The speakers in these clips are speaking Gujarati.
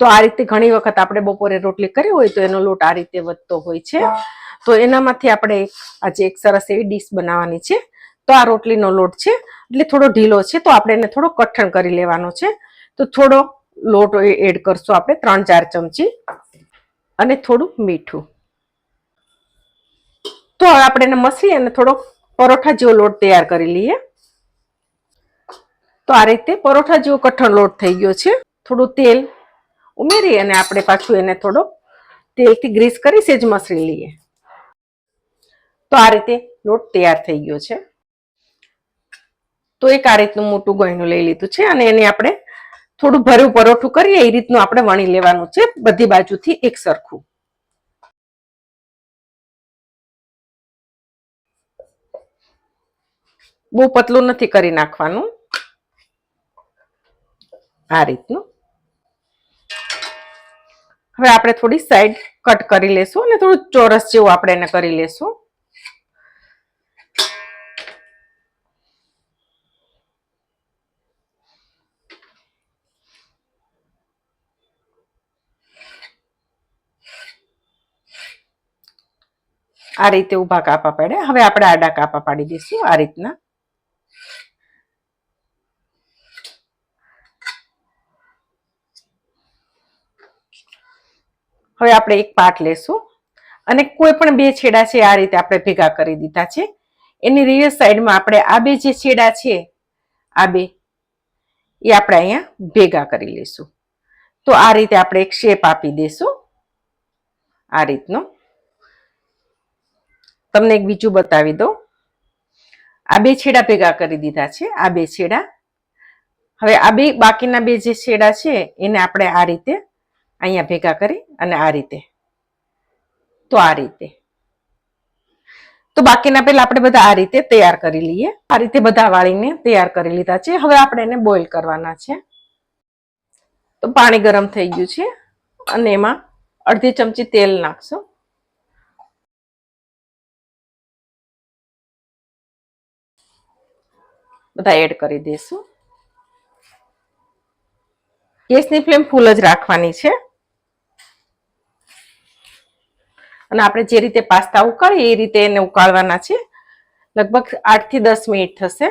તો આ રીતે ઘણી વખત આપણે બપોરે રોટલી કરી હોય તો એનો લોટ આ રીતે વધતો હોય છે. તો એનામાંથી આપણે આજે એક સરસ એવી ડીશ બનાવવાની છે. તો આ રોટલીનો લોટ છે. એટલે થોડો ઢીલો છે તો આપણે એને થોડો કઠણ કરી લેવાનો છે. તો થોડો લોટ એડ કરશું આપણે ત્રણ ચાર ચમચી અને થોડું મીઠું. તો આપણે એને મસળી અને થોડો પરોઠા જેવો લોટ તૈયાર કરી લઈએ. તો આ રીતે પરોઠા જેવો કઠણ લોટ થઈ ગયો છે. થોડું તેલ ઉમેરી અને આપણે પાછું એને થોડો તેલથી ગ્રીસ કરી સેજ મસળી લઈએ. તો આ રીતે લોટ તૈયાર થઈ ગયો છે. તો એક આ રીતનું મોટું ગોયનું લઈ લીધું છે અને એને આપણે થોડું ભર્યું પરોઠું કરીએ. એ રીતનું આપણે વણી લેવાનું છે બધી બાજુથી એક સરખું. બહુ પતલું નથી કરી નાખવાનું. આ રીતનું. હવે આપણે થોડી સાઈડ કટ કરી લેશું અને થોડું ચોરસ જેવું આપણે એને કરી લેશું. આ રીતે ઊભા કાપા પાડ્યા. હવે આપણે આડા કાપા પાડી દઈશું આ રીતના. હવે આપણે એક પાટ લેશું. અને કોઈ પણ બે છેડા છે, આ રીતે આપણે ભેગા કરી દીધા છે. એની રિયર સાઈડમાં આપણે આ બે જે છેડા છે, આ બે, એ આપણે અહીંયા ભેગા કરી લઈશું. તો આ રીતે આપણે એક શેપ આપી દઈશું આ રીતનો. તમને એક બીજું બતાવી દઉં. આ બે છેડા ભેગા કરી દીધા છે, આ બે છેડા. હવે આ બે બાકીના બે જે છેડા છે, એને આપણે આ રીતે અહીંયા ભેગા કરી અને આ રીતે. તો આ રીતે. તો બાકીના પહેલા આપણે બધા આ રીતે તૈયાર કરી લઈએ. આ રીતે બધા વાળીને તૈયાર કરી લીધા છે. હવે આપણે એને બોઇલ કરવાના છે. તો પાણી ગરમ થઈ ગયું છે અને એમાં અડધી ચમચી તેલ નાખશું. બધા એડ કરી દઈશું ગેસની ફ્લેમ ફૂલ જ રાખવાની છે. અને આપણે જે રીતે પાસ્તા ઉકાળીએ એ રીતે એને ઉકાળવાના છે. લગભગ આઠથી દસ મિનિટ થશે.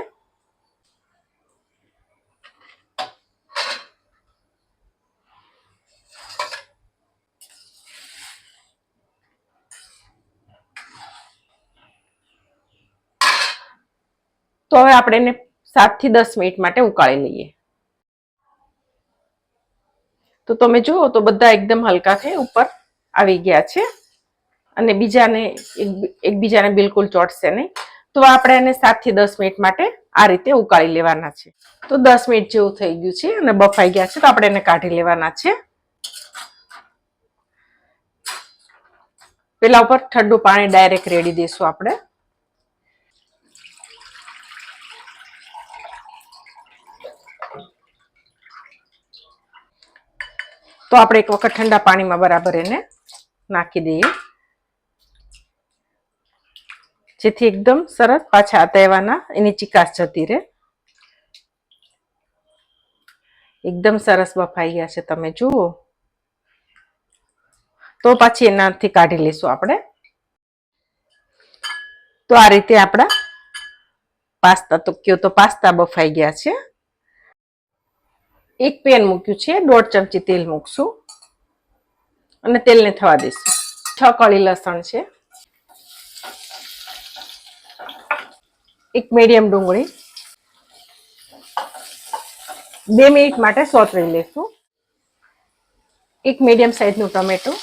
તો હવે આપણે એને સાતથી દસ મિનિટ માટે ઉકાળી લઈએ. તો તમે જુઓ તો બધા એકદમ હલકા થઈ ઉપર આવી ગયા છે. અને બીજાને એક- એકબીજાને બિલકુલ ચોટશે નહીં. તો આપણે એને સાતથી દસ મિનિટ માટે આ રીતે ઉકાળી લેવાના છે. તો દસ મિનિટ જેવું થઈ ગયું છે અને બફાઈ ગયા છે, તો આપણે એને કાઢી લેવાના છે. પેલા ઉપર ઠંડુ પાણી ડાયરેક્ટ રેડી દઈશું આપણે. તો આપણે એક વખત ઠંડા પાણીમાં બરાબર એને નાખી દઈએ. જેથી એકદમ સરસ પાછા તહેવાના એની ચિકાસ જતી રહે. એકદમ સરસ બફાઈ ગયા છે તમે જુઓ. તો પાછી એનાથી કાઢી લઈશું આપણે. તો આ રીતે આપણા પાસ્તા તો કયો તો પાસ્તા બફાઈ ગયા છે. એક પેન મૂક્યું છે, દોઢ ચમચી તેલ મૂકશું. અને તેલને થવા દઈશું. છ કળી લસણ છે. એક મીડિયમ ડુંગળી. બે મિનિટ માટે સોતરી લઈશું એક મીડિયમ સાઈઝનું ટમેટું.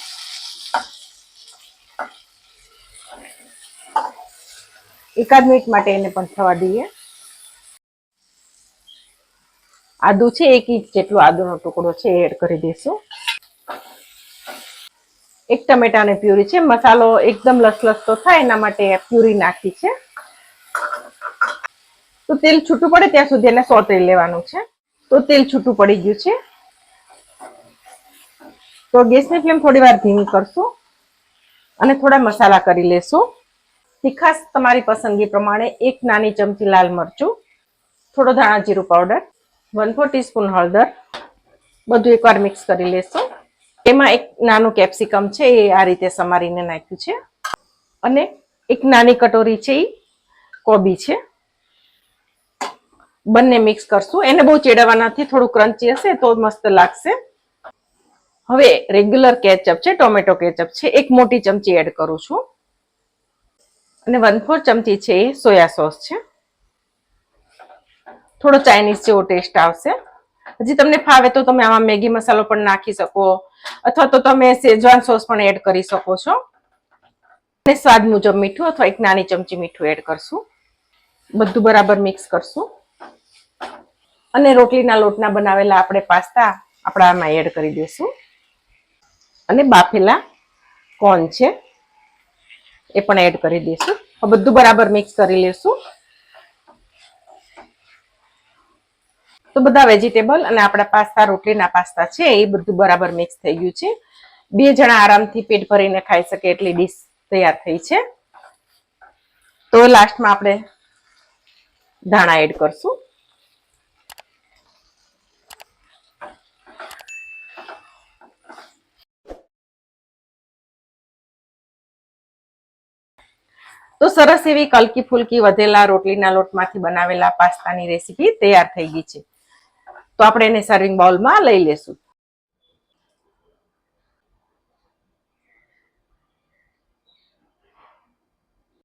એકાદ મિનિટ માટે એને પણ થવા દઈએ. આદુ છે, એક ઇંચ જેટલો આદુનો ટુકડો છે એડ કરી દઈશું. એક ટમેટાની પ્યુરી છે. મસાલો એકદમ લસલસતો થાય, એના માટે પ્યુરી નાખી છે. તો તેલ છૂટું પડે ત્યાં સુધી એને સોતરી લેવાનું છે. તો તેલ છૂટું પડી ગયું છે. તો ગેસની ફ્લેમ થોડી વાર ધીમી કરશું અને થોડા મસાલા કરી લેશું. તીખાસ તમારી પસંદગી પ્રમાણે એક નાની ચમચી લાલ મરચું, થોડો ધાણા જીરું પાવડર વન ફોર ટીસ્પૂન હળદર, બધું એકવાર મિક્સ કરી લેશું. એમાં એક નાનું કેપ્સિકમ છે, એ આ રીતે સમારીને નાખ્યું છે. અને એક નાની કટોરી છે એ કોબી છે. બંને મિક્સ કરશું. એને બહુ ચેડવવાનાથી થોડું ક્રન્ચી હશે તો મસ્ત લાગશે. હવે રેગ્યુલર કેચઅપ છે ટોમેટો કેચઅપ છે, એક મોટી ચમચી એડ કરું છું. અને વન ફોર ચમચી છે એ સોયા સોસ છે. થોડો ચાઇનીઝ જેવો ટેસ્ટ આવશે. હજી તમને ફાવે તો તમે આમાં મેગી મસાલો પણ નાખી શકો, અથવા તો તમે શેજવાન સોસ પણ એડ કરી શકો છો. અને સ્વાદ મુજબ મીઠું અથવા એક નાની ચમચી મીઠું એડ કરશું. બધું બરાબર મિક્સ કરશું. અને રોટલીના લોટના બનાવેલા આપણે પાસ્તા આપણામાં એડ કરી દઈશું. અને બાફેલા કોર્ન છે, એ પણ એડ કરી દઈશું. બધું બરાબર મિક્સ કરી લેશું તો બધા વેજીટેબલ અને આપણા પાસ્તા, રોટલીના પાસ્તા છે, એ બધું બરાબર મિક્સ થઈ ગયું છે. બે જણા આરામથી પેટ ભરીને ખાઈ શકે એટલી ડીશ તૈયાર થઈ છે. તો લાસ્ટમાં આપણે ધાણા એડ કરશું. તો સરસ એવી કલકી ફુલકી વધેલા રોટલીના લોટમાંથી બનાવેલા પાસ્તાની રેસીપી તૈયાર થઈ ગઈ છે. તો આપણે એને સર્વિંગ બાઉલમાં લઈ લેશું.